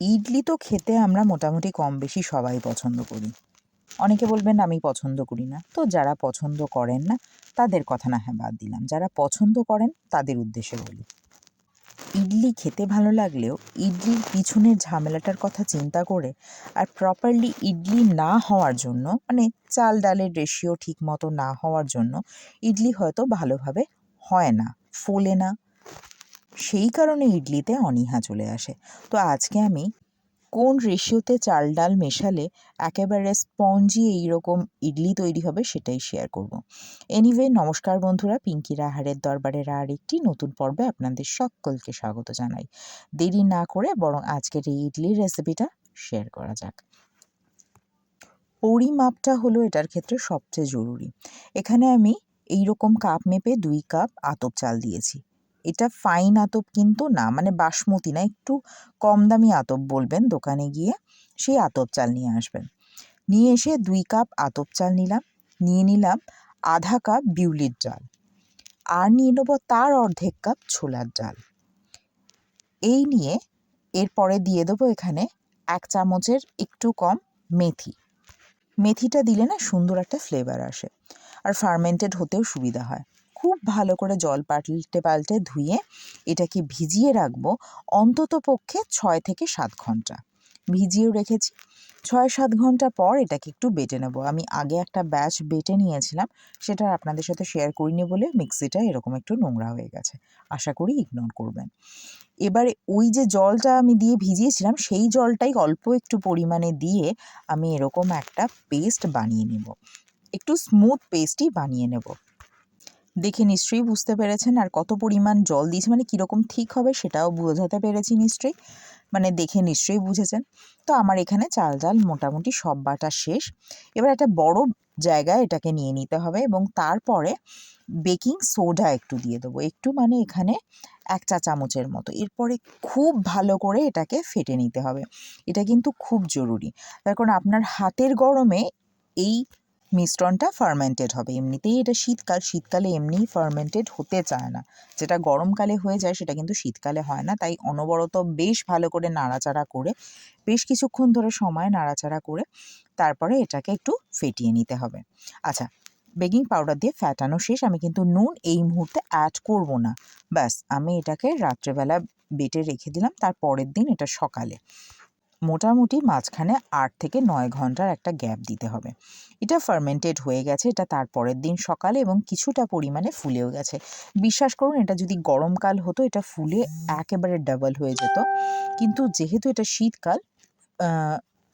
ইডলি তো খেতে আমরা মোটামুটি কম বেশি সবাই পছন্দ করি। অনেকে বলবেন, আমি পছন্দ করি না। তো যারা পছন্দ করেন না, তাদের কথা না হ্যাঁ বাদ দিলাম। যারা পছন্দ করেন, তাদের উদ্দেশ্যে বলি। ইডলি খেতে ভালো লাগলেও ইডলির পিছনের ঝামেলাটার কথা চিন্তা করে আর প্রপারলি ইডলি না হওয়ার জন্য মানে চাল ডালের রেশিও ঠিক মতো না হওয়ার জন্য, ইডলি হয়তো ভালোভাবে হয় না, ফোলে না। সেই কারণে ইডলিতে অনীহা চলে আসে। তো আজকে আমি কোন রেশিওতে চাল ডাল মেশালে একেবারে স্পঞ্জি এইরকম ইডলি তৈরি হবে সেটাই শেয়ার করব। এনিওয়ে নমস্কার বন্ধুরা, পিঙ্কির আহারের দরবারের আর একটি নতুন পর্বে আপনাদের সকলকে স্বাগত জানাই। দেরি না করে বরং আজকের এই ইডলির রেসিপিটা শেয়ার করা যাক। পরিমাপটা হলো এটার ক্ষেত্রে সবচেয়ে জরুরি। এখানে আমি এই রকম কাপ মেপে দুই কাপ আতপ চাল দিয়েছি। এটা ফাইন আতপ কিন্তু না মানে বাসমতি না, একটু কম দামি আতপ বলবেন দোকানে গিয়ে, সেই আতপ চাল নিয়ে আসবেন। নিয়ে এসে দুই কাপ আতপ চাল নিলাম, নিয়ে নিলাম আধা কাপ বিউলির ডাল আর নিয়ে নেব তার অর্ধেক কাপ ছোলার ডাল। এই নিয়ে এরপরে দিয়ে দেবো এখানে এক চামচের একটু কম মেথি। মেথিটা দিলে না সুন্দর একটা ফ্লেভার আসে। আর ফার্মেন্টেড হতেও সুবিধা হয়। খুব ভালো করে জল পাল্টে পাল্টে ধুয়ে এটাকে ভিজিয়ে রাখব অন্তত পক্ষে ছয় থেকে সাত ঘণ্টা। ভিজিয়েও রেখেছি। ছয় সাত ঘণ্টা পর এটাকে একটু বেটে নেব। আমি আগে একটা ব্যাচ বেটে নিয়েছিলাম, সেটা আপনাদের সাথে শেয়ার করিনি বলে মিক্সিটা এরকম একটু নোংরা হয়ে গেছে। আশা করি ইগনোর করবেন। এবারে ওই যে জলটা আমি দিয়ে ভিজিয়েছিলাম, সেই জলটাই অল্প একটু পরিমাণে দিয়ে আমি এরকম একটা পেস্ট বানিয়ে নেব। একটু স্মুথ পেস্টই বানিয়ে নেব। দেখে নিশ্চয়ই বুঝতে পেরেছেন আর কত পরিমাণ জল দিয়েছি মানে কীরকম ঠিক হবে সেটাও বোঝাতে পেরেছি নিশ্চয়ই মানে দেখে নিশ্চয়ই বুঝেছেন। তো আমার এখানে চাল ডাল মোটামুটি সব বাটা শেষ। এবার একটা বড় জায়গায় এটাকে নিয়ে নিতে হবে এবং তারপরে বেকিং সোডা একটু দিয়ে দেবো, একটু মানে এখানে এক চা চামচের মতো। এরপরে খুব ভালো করে এটাকে ফেটে নিতে হবে। এটা কিন্তু খুব জরুরি। তার কারণ আপনার হাতের গরমে এই মিশ্রণটা ফার্মেন্টেড হবে। এমনিতেই এটা শীতকাল, শীতকালে এমনিই ফার্মেন্টেড হতে চায় না। যেটা গরমকালে হয়ে যায়, সেটা কিন্তু শীতকালে হয় না। তাই অনবরত বেশ ভালো করে নাড়াচাড়া করে, বেশ কিছুক্ষণ ধরে সময় নাড়াচাড়া করে, তারপরে এটাকে একটু ফেটিয়ে নিতে হবে। আচ্ছা বেকিং পাউডার দিয়ে ফ্যাটানো শেষ। আমি কিন্তু নুন এই মুহূর্তে অ্যাড করব না। ব্যাস, আমি এটাকে রাত্রেবেলা বেটে রেখে দিলাম। তার পরের দিন এটা সকালে। মোটামুটি মাঝখানে আট থেকে নয় ঘণ্টার একটা গ্যাপ দিতে হবে। এটা ফার্মেন্টেড হয়ে গেছে, এটা তার পরের দিন সকালে এবং কিছুটা পরিমাণে ফুলেও গেছে। বিশ্বাস করুন, এটা যদি গরমকাল হতো, এটা ফুলে একেবারে ডাবল হয়ে যেত। কিন্তু যেহেতু এটা শীতকাল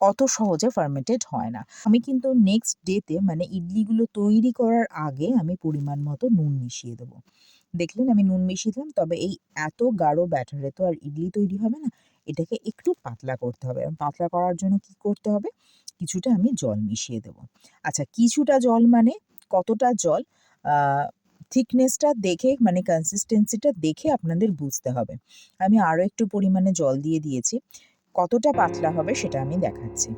অত সহজে ফার্মেন্টেড হয় না। আমি কিন্তু নেক্সট ডেতে মানে ইডলিগুলো তৈরি করার আগে আমি পরিমাণ মতো নুন মিশিয়ে দেবো। দেখলেন আমি নুন মিশিয়ে দিলাম, তবে এই এত গাঢ় ব্যাটারে তো আর ইডলি তৈরি হবে না এটাকে একটু পাতলা করতে হবে। পাতলা করার জন্য কি করতে হবে? কিছুটা আমি জল মিশিয়ে দেব। আচ্ছা কিছুটা জল মানে কতটা জল? থিকনেসটা দেখে মানে কনসিস্টেন্সিটা দেখে আপনাদের বুঝতে হবে। আমি আরও একটু পরিমাণে জল দিয়ে দিয়েছি। কতটা পাতলা হবে সেটা আমি দেখাচ্ছি।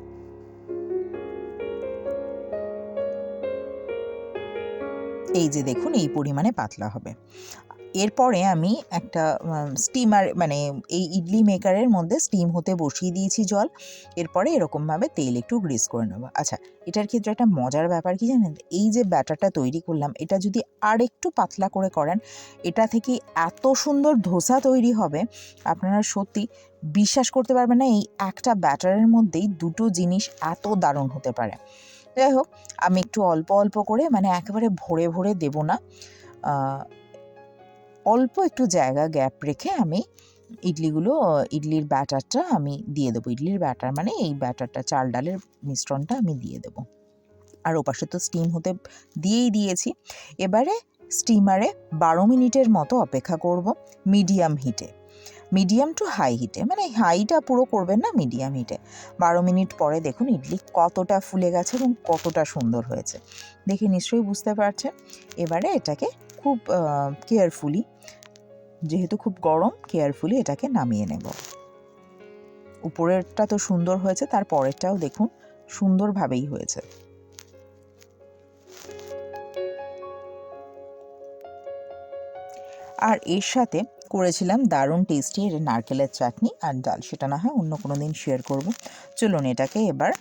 এই যে দেখুন, এই পরিমাণে পাতলা হবে। এরপরে আমি একটা স্টিমার মানে এই ইডলি মেকারের মধ্যে স্টিম হতে বসিয়ে দিয়েছি জল। এরপরে এরকমভাবে তেল একটু গ্রিস করে নেব। আচ্ছা এটার ক্ষেত্রে একটা মজার ব্যাপার কি জানেন? এই যে ব্যাটারটা তৈরি করলাম, এটা যদি আর একটু পাতলা করে করেন, এটা থেকে এত সুন্দর ধোসা তৈরি হবে, আপনারা সত্যি বিশ্বাস করতে পারবেন না, এই একটা ব্যাটারের মধ্যেই দুটো জিনিস এত দারুণ হতে পারে। যাই হোক, আমি একটু অল্প অল্প করে মানে একেবারে ভরে ভরে দেব না। অল্প একটু জায়গা গ্যাপ রেখে আমি ইডলিগুলো, ইডলির ব্যাটারটা আমি দিয়ে দেবো। ইডলির ব্যাটার মানে এই ব্যাটারটা, চাল ডালের মিশ্রণটা আমি দিয়ে দেবো। আর ওপাশে তো স্টিম হতে দিয়েই দিয়েছি। এবারে স্টিমারে বারো মিনিটের মতো অপেক্ষা করব মিডিয়াম হিটে মিডিয়াম টু হাই হিটে মানে হাইটা পুরো করবেন না মিডিয়াম হিটে বারো মিনিট পরে দেখুন ইডলি কতটা ফুলে গেছে এবং কতটা সুন্দর হয়েছে। দেখে নিশ্চয়ই বুঝতে পারছেন। এবারে এটাকে খুব কেয়ারফুলি যেহেতু খুব গরম কেয়ারফুলি এটাকে নামিয়ে নেব। উপরেরটা তো সুন্দর হয়েছে, তার পরেরটাও দেখুন সুন্দরভাবেই হয়েছে। আর এর সাথে করেছিলাম দারুণ টেস্টি নারকেলের চাটনি, আর ডাল, সেটা না হয় অন্য কোনো দিন শেয়ার করব। চলুন এটাকে এবার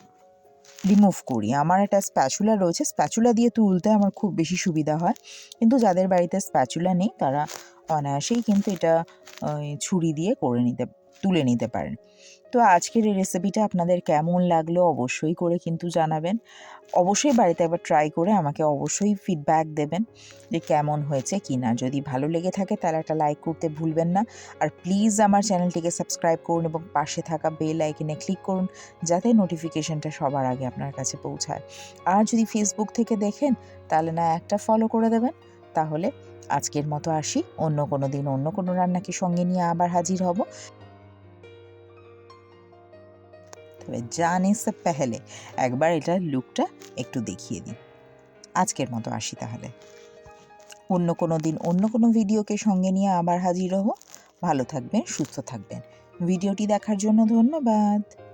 রিমুভ করি। আমার একটা স্প্যাচুলা রয়েছে স্প্যাচুলা দিয়ে তুলতে আমার খুব বেশি সুবিধা হয়। কিন্তু যাদের বাড়িতে স্প্যাচুলা নেই, তারা অনায়াসেই কিন্তু এটা ছুরি দিয়ে করে নিতে তুলে নিতে পারেন। তো আজকের এই রেসিপিটা আপনাদের কেমন লাগল অবশ্যই করে কিন্তু জানাবেন। অবশ্যই বাড়িতে একবার ট্রাই করে আমাকে অবশ্যই ফিডব্যাক দেবেন যে কেমন হয়েছে কি না যদি ভালো লেগে থাকে তাহলে একটা লাইক করতে ভুলবেন না। আর প্লিজ আমার চ্যানেলটিকে সাবস্ক্রাইব করুন এবং পাশে থাকা বেল আইকনে ক্লিক করুন যাতে নোটিফিকেশনটা সবার আগে আপনার কাছে পৌঁছায়। আর যদি ফেসবুক থেকে দেখেন তাহলে না একটা ফলো করে দেবেন। তাহলে আজকের মতো আসি। অন্য কোনো দিন অন্য কোনো রান্নাকে সঙ্গে নিয়ে আবার হাজির হব। তবে জানে সে পেহেলে একবার এটার লুকটা একটু দেখিয়ে দিই আজকের মতো আসি তাহলে। অন্য কোনো দিন অন্য কোনো ভিডিওকে সঙ্গে নিয়ে আবার হাজির হব। ভালো থাকবেন, সুস্থ থাকবেন। ভিডিওটি দেখার জন্য ধন্যবাদ।